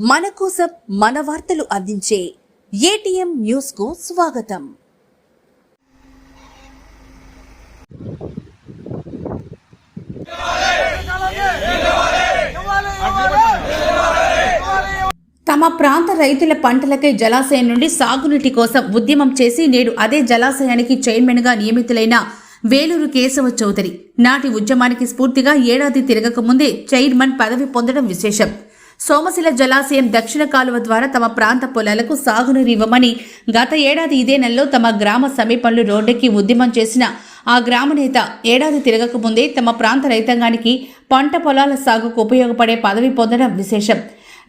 మన కోసం మన వార్తలు అందించే ఏటీఎం న్యూస్కు స్వాగతం. తమ ప్రాంత రైతుల పంటలకై జలాశయం నుండి సాగునీటి కోసం ఉద్యమం చేసి నేడు అదే జలాశయానికి చైర్మన్గా నియమితులైన వేలూరు కేశవ చౌదరి. నాటి ఉద్యమానికి స్ఫూర్తిగా ఏడాది తిరగక ముందే చైర్మన్ పదవి పొందడం విశేషం. సోమశిల జలాశయం దక్షిణ కాలువ ద్వారా తమ ప్రాంత పొలాలకు సాగునీరు ఇవ్వమని గత ఏడాది ఇదే నెలలో తమ గ్రామ సమీపంలో రోడ్డెక్కి ఉద్యమం చేసిన ఆ గ్రామ నేత ఏడాది తిరగక ముందే తమ ప్రాంత రైతాంగానికి పంట పొలాల సాగుకు ఉపయోగపడే పదవి పొందడం విశేషం.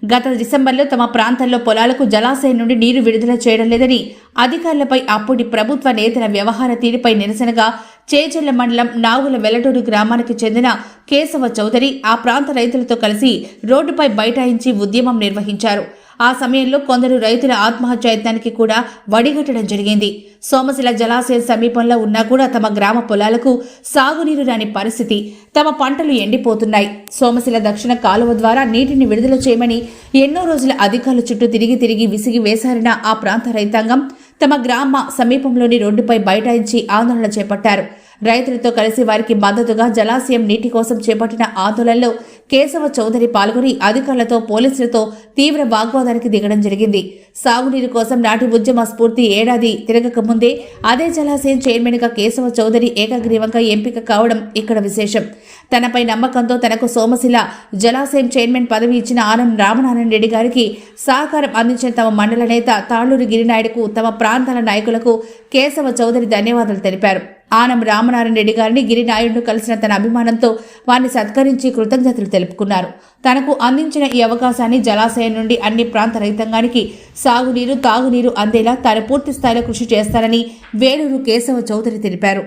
గత డిసెంబర్లో తమ ప్రాంతంలో పొలాలకు జలాశయం నుండి నీరు విడుదల చేయడం లేదని అధికారులపై అప్పటి ప్రభుత్వ నేతల వ్యవహార తీరుపై నిరసనగా చేజల్ల మండలం నాగుల వెల్లటూరు గ్రామానికి చెందిన కేశవ చౌదరి ఆ ప్రాంత రైతులతో కలిసి రోడ్డుపై బైఠాయించి ఉద్యమం నిర్వహించారు. ఆ సమయంలో కొందరు రైతుల ఆత్మహత్యాయత్నానికి కూడా వడిగట్టడం జరిగింది. సోమశిల జలాశయం సమీపంలో ఉన్నా కూడా తమ గ్రామ పొలాలకు సాగునీరు రాని పరిస్థితి. తమ పంటలు ఎండిపోతున్నాయి. సోమశిల దక్షిణ కాలువ ద్వారా నీటిని విడుదల చేయమని ఎన్నో రోజుల అధికారుల చుట్టూ తిరిగి తిరిగి విసిగి వేశారిన ఆ ప్రాంత రైతాంగం తమ గ్రామ సమీపంలోని రోడ్డుపై బైఠాయించి ఆందోళన చేపట్టారు. రైతులతో కలిసి వారికి మద్దతుగా జలాశయం నీటి కోసం చేపట్టిన ఆందోళనలో కేశవ చౌదరి పాల్గొని అధికారులతో పోలీసులతో తీవ్ర వాగ్వాదానికి దిగడం జరిగింది. సాగునీరు కోసం నాటి ఉద్యమ స్ఫూర్తి ఏడాది తిరగక ముందే అదే జలాశయం చైర్మన్గా కేశవ చౌదరి ఏకగ్రీవంగా ఎంపిక కావడం ఇక్కడ విశేషం. తనపై నమ్మకంతో తనకు సోమశిల జలాశయం చైర్మన్ పదవి ఇచ్చిన ఆనం రామనారాయణ రెడ్డి గారికి సహకారం అందించిన తమ మండల నేత తాళ్ళూరి గిరినాయుడుకు తమ ప్రాంతాల నాయకులకు కేశవ చౌదరి ధన్యవాదాలు తెలిపారు. ఆనం రామనారాయణ రెడ్డి గారిని గిరినాయుడును కలిసిన తన అభిమానంతో వారిని సత్కరించి కృతజ్ఞతలు తెలుపుకున్నారు. తనకు అందించిన ఈ అవకాశాన్ని జలాశయం నుండి అన్ని ప్రాంత రైతాంగానికి సాగునీరు తాగునీరు అందేలా తాను పూర్తి స్థాయిలో కృషి చేస్తానని వేలూరు కేశవ చౌదరి తెలిపారు.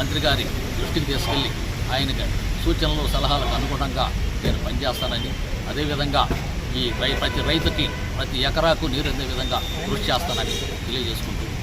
మంత్రి గారి దృష్టికి తీసుకెళ్ళి ఆయన సూచనలు సలహాలకు అనుగుణంగా నేను పనిచేస్తానని అదేవిధంగా ఈ ప్రతి రైతుకి ప్రతి ఎకరాకు నీరు అందే విధంగా కృషి చేస్తానని తెలియజేసుకుంటూ